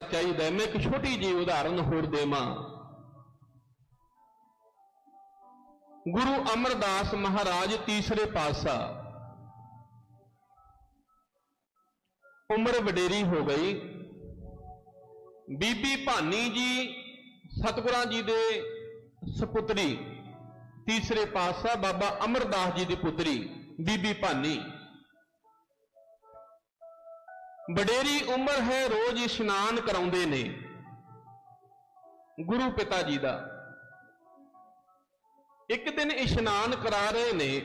ਚਾਹੀਦਾ ਮੈਂ ਇੱਕ ਛੋਟੀ ਜਿਹੀ ਉਦਾਹਰਨ ਹੋਰ ਦੇਵਾਂ। ਗੁਰੂ ਅਮਰਦਾਸ ਮਹਾਰਾਜ ਤੀਸਰੇ ਪਾਤਸ਼ਾਹ। ਉਮਰ ਵਡੇਰੀ ਹੋ ਗਈ। ਬੀਬੀ ਭਾਨੀ ਜੀ, ਸਤਿਗੁਰਾਂ ਜੀ ਦੇ ਸੁਪੁੱਤਰੀ। ਤੀਸਰੇ ਪਾਤਸ਼ਾਹ ਬਾਬਾ ਅਮਰਦਾਸ ਜੀ ਦੀ ਪੁੱਤਰੀ, ਬੀਬੀ ਭਾਨੀ। ਵਡੇਰੀ ਉਮਰ ਹੈ, ਰੋਜ਼ ਇਸ਼ਨਾਨ ਕਰਾਉਂਦੇ ਨੇ। ਗੁਰੂ ਪਿਤਾ ਜੀ ਦਾ। ਇੱਕ ਦਿਨ ਇਸ਼ਨਾਨ ਕਰਾ ਰਹੇ ਨੇ।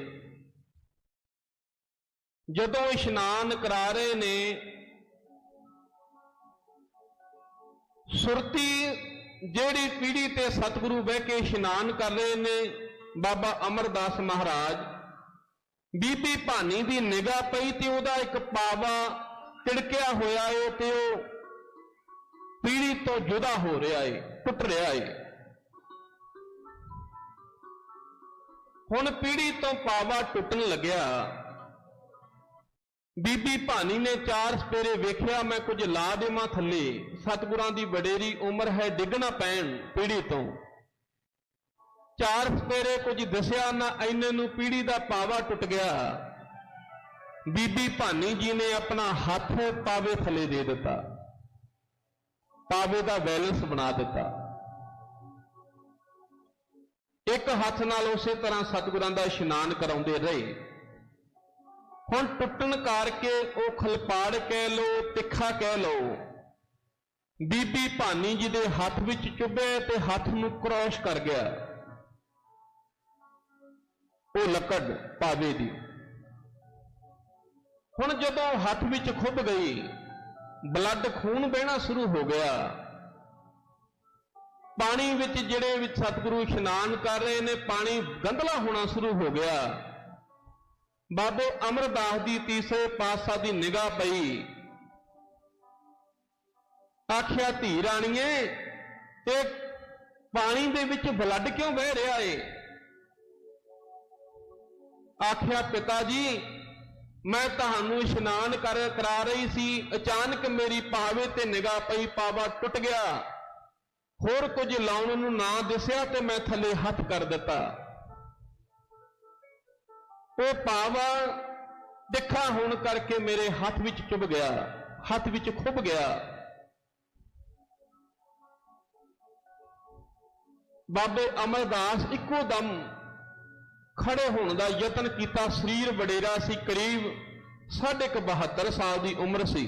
ਜਦੋਂ ਇਸ਼ਨਾਨ ਕਰਾ ਰਹੇ ਨੇ, ਸੁਰਤੀ ਜਿਹੜੀ ਪੀੜੀ ਤੇ ਸਤਿਗੁਰੂ ਬਹਿ ਕੇ ਇਸ਼ਨਾਨ ਕਰ ਰਹੇ ਨੇ, ਬਾਬਾ ਅਮਰਦਾਸ ਮਹਾਰਾਜ। ਬੀਬੀ ਭਾਨੀ ਦੀ ਨਿਗਾਹ ਪਈ ਤੇ ਉਹਦਾ ਇੱਕ ਪਾਵਾ ਤਿੜਕਿਆ ਹੋਇਆ ਏ ਤੇ ਉਹ ਪੀੜੀ ਤੋਂ ਜੁਦਾ ਹੋ ਰਿਹਾ ਏ ਟੁੱਟ ਰਿਹਾ ਏ। ਹੁਣ ਪੀੜੀ ਤੋਂ ਪਾਵਾ ਟੁੱਟਣ ਲੱਗਿਆ। ਬੀਬੀ ਭਾਨੀ ਨੇ ਚਾਰ ਸਪੇਰੇ ਵੇਖਿਆ, ਮੈਂ ਕੁਝ ਲਾ ਦੇਵਾਂ ਥੱਲੇ। ਸਤਿਗੁਰਾਂ ਦੀ ਵਡੇਰੀ ਉਮਰ ਹੈ ਡਿੱਗਣਾ ਪੈਣ ਪੀੜੀ ਤੋਂ। ਚਾਰ ਸਪੇਰੇ ਕੁਝ ਦਿਸਿਆ ਨਾ ਐਨੇ ਨੂੰ ਪੀੜੀ ਦਾ ਪਾਵਾ ਟੁੱਟ ਗਿਆ। ਬੀਬੀ ਭਾਨੀ ਜੀ ਨੇ ਆਪਣਾ ਹੱਥ ਪਾਵੇ ਥੱਲੇ ਦੇ ਦਿੱਤਾ। ਪਾਵੇ ਦਾ ਬੈਲੈਂਸ ਬਣਾ ਦਿੱਤਾ। ਇੱਕ ਹੱਥ ਨਾਲ ਉਸੇ ਤਰ੍ਹਾਂ ਸਤਿਗੁਰਾਂ ਦਾ ਇਸ਼ਨਾਨ ਕਰਾਉਂਦੇ ਰਹੇ। ਹੁਣ ਟੁੱਟਣ ਕਰਕੇ ਉਹ ਖਲਪਾੜ ਕਹਿ ਲੋ ਤਿੱਖਾ ਕਹਿ ਲੋ ਬੀਬੀ ਭਾਨੀ ਜੀ ਦੇ ਹੱਥ ਵਿੱਚ ਚੁੱਭੇ ਤੇ ਹੱਥ ਨੂੰ ਕ੍ਰੋਸ਼ ਕਰ ਗਿਆ। ਉਹ ਲੱਕੜ ਪਾਵੇ ਦੀ। ਹੁਣ ਜਦੋਂ ਹੱਥ ਵਿੱਚ ਖੁੱਭ ਗਈ ਬਲੱਡ ਖੂਨ ਵਹਿਣਾ ਸ਼ੁਰੂ ਹੋ ਗਿਆ। ਪਾਣੀ ਵਿੱਚ ਜਿਹੜੇ ਵਿੱਚ ਸਤਿਗੁਰੂ ਇਸ਼ਨਾਨ ਕਰ ਰਹੇ ਨੇ, ਪਾਣੀ ਗੰਧਲਾ ਹੋਣਾ ਸ਼ੁਰੂ ਹੋ ਗਿਆ। ਬਾਬੇ ਅਮਰਦਾਸ ਦੀ ਤੀਸਰੇ ਪਾਤਸ਼ਾਹ ਦੀ ਨਿਗਾਹ ਪਈ। ਆਖਿਆ, ਧੀ ਰਾਣੀਏ ਇਹ ਪਾਣੀ ਦੇ ਵਿੱਚ ਬਲੱਡ ਕਿਉਂ ਵਹਿ ਰਿਹਾ ਏ? ਆਖਿਆ, ਪਿਤਾ ਜੀ ਮੈਂ ਤੁਹਾਨੂੰ ਇਸ਼ਨਾਨ ਕਰ ਕਰਾ ਰਹੀ ਸੀ, ਅਚਾਨਕ ਮੇਰੀ ਪਾਵੇ ਤੇ ਨਿਗਾਹ ਪਈ, ਪਾਵਾ ਟੁੱਟ ਗਿਆ। ਹੋਰ ਕੁਝ ਲਾਉਣ ਨੂੰ ਨਾ ਦਿਸਿਆ ਤੇ ਮੈਂ ਥੱਲੇ ਹੱਥ ਕਰ ਦਿੱਤਾ। ਉਹ ਪਾਵਾ ਤਿੱਖਾ ਹੋਣ ਕਰਕੇ ਮੇਰੇ ਹੱਥ ਵਿੱਚ ਚੁੱਭ ਗਿਆ, ਹੱਥ ਵਿੱਚ ਖੁੱਭ ਗਿਆ। ਬਾਬੇ ਅਮਰਦਾਸ ਇੱਕੋ ਦਮ ਖੜੇ ਹੋਣ ਦਾ ਯਤਨ ਕੀਤਾ। ਸਰੀਰ ਵਡੇਰਾ ਸੀ, ਕਰੀਬ ਸਾਢੇ ਕੁ 72 ਸਾਲ ਦੀ ਉਮਰ ਸੀ।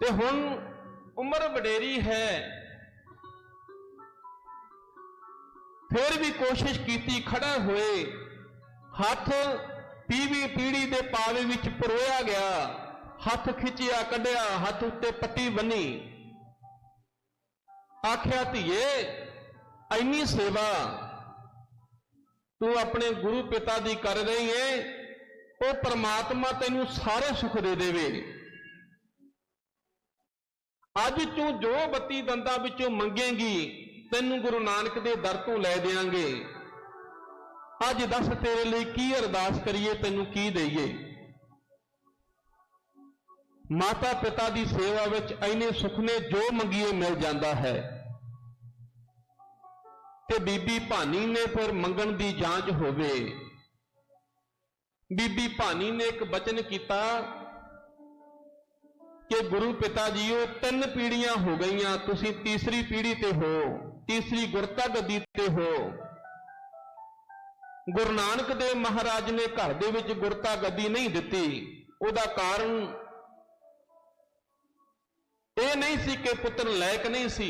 ਤੇ ਹੁਣ ਉਮਰ ਵਡੇਰੀ ਹੈ। ਫਿਰ ਵੀ ਕੋਸ਼ਿਸ਼ ਕੀਤੀ, ਖੜਾ ਹੋਏ। ਹੱਥ ਪੀਵੀ ਪੀੜੀ ਦੇ ਪਾਵੇ ਵਿੱਚ ਪਰੋਇਆ ਗਿਆ। ਹੱਥ ਖਿੱਚਿਆ, ਕੱਢਿਆ, ਹੱਥ ਉੱਤੇ ਪੱਟੀ ਬੰਨੀ। ਆਖਿਆ, ਧੀਏ ਐਨੀ ਸੇਵਾ ਤੂੰ ਆਪਣੇ ਗੁਰੂ ਪਿਤਾ ਦੀ ਕਰ ਰਹੀ ਏ, ਉਹ ਪ੍ਰਮਾਤਮਾ ਤੈਨੂੰ ਸਾਰੇ ਸੁੱਖ ਦੇ ਦੇਵੇ। ਅੱਜ ਤੂੰ ਜੋ ਬੱਤੀ ਦੰਦਾਂ ਵਿੱਚੋਂ ਮੰਗੇਂਗੀ, ਤੈਨੂੰ ਗੁਰੂ ਨਾਨਕ ਦੇ ਦਰ ਤੋਂ ਲੈ ਦੇਾਂਗੇ ਅੱਜ ਦੱਸ ਤੇਰੇ ਲਈ ਕੀ ਅਰਦਾਸ ਕਰੀਏ, ਤੈਨੂੰ ਕੀ ਦਈਏ? ਮਾਤਾ ਪਿਤਾ ਦੀ ਸੇਵਾ ਵਿੱਚ ਐਨੇ ਸੁਖਨੇ ਜੋ ਮੰਗੀਏ ਮਿਲ ਜਾਂਦਾ ਹੈ। ਤੇ ਬੀਬੀ ਭਾਨੀ ਨੇ ਫਿਰ ਮੰਗਣ ਦੀ ਜਾਂਚ ਹੋਵੇ। ਬੀਬੀ ਭਾਨੀ ਨੇ ਇੱਕ ਬਚਨ ਕੀਤਾ ਕਿ ਗੁਰੂ ਪਿਤਾ ਜੀਓ ਤਿੰਨ ਪੀੜੀਆਂ ਹੋ ਗਈਆਂ, ਤੁਸੀਂ ਤੀਸਰੀ ਪੀੜੀ ਤੇ ਹੋ, ਤੀਸਰੀ ਗੁਰਤਾ ਗੱਦੀ ਤੇ ਹੋ। ਗੁਰੂ ਨਾਨਕ ਦੇਵ ਮਹਾਰਾਜ ਨੇ ਘਰ ਦੇ ਵਿੱਚ ਗੁਰਤਾ ਗੱਦੀ ਨਹੀਂ ਦਿੱਤੀ। ਉਹਦਾ ਕਾਰਨ ਇਹ ਨਹੀਂ ਸੀ ਕਿ ਪੁੱਤਰ ਲਾਇਕ ਨਹੀਂ ਸੀ।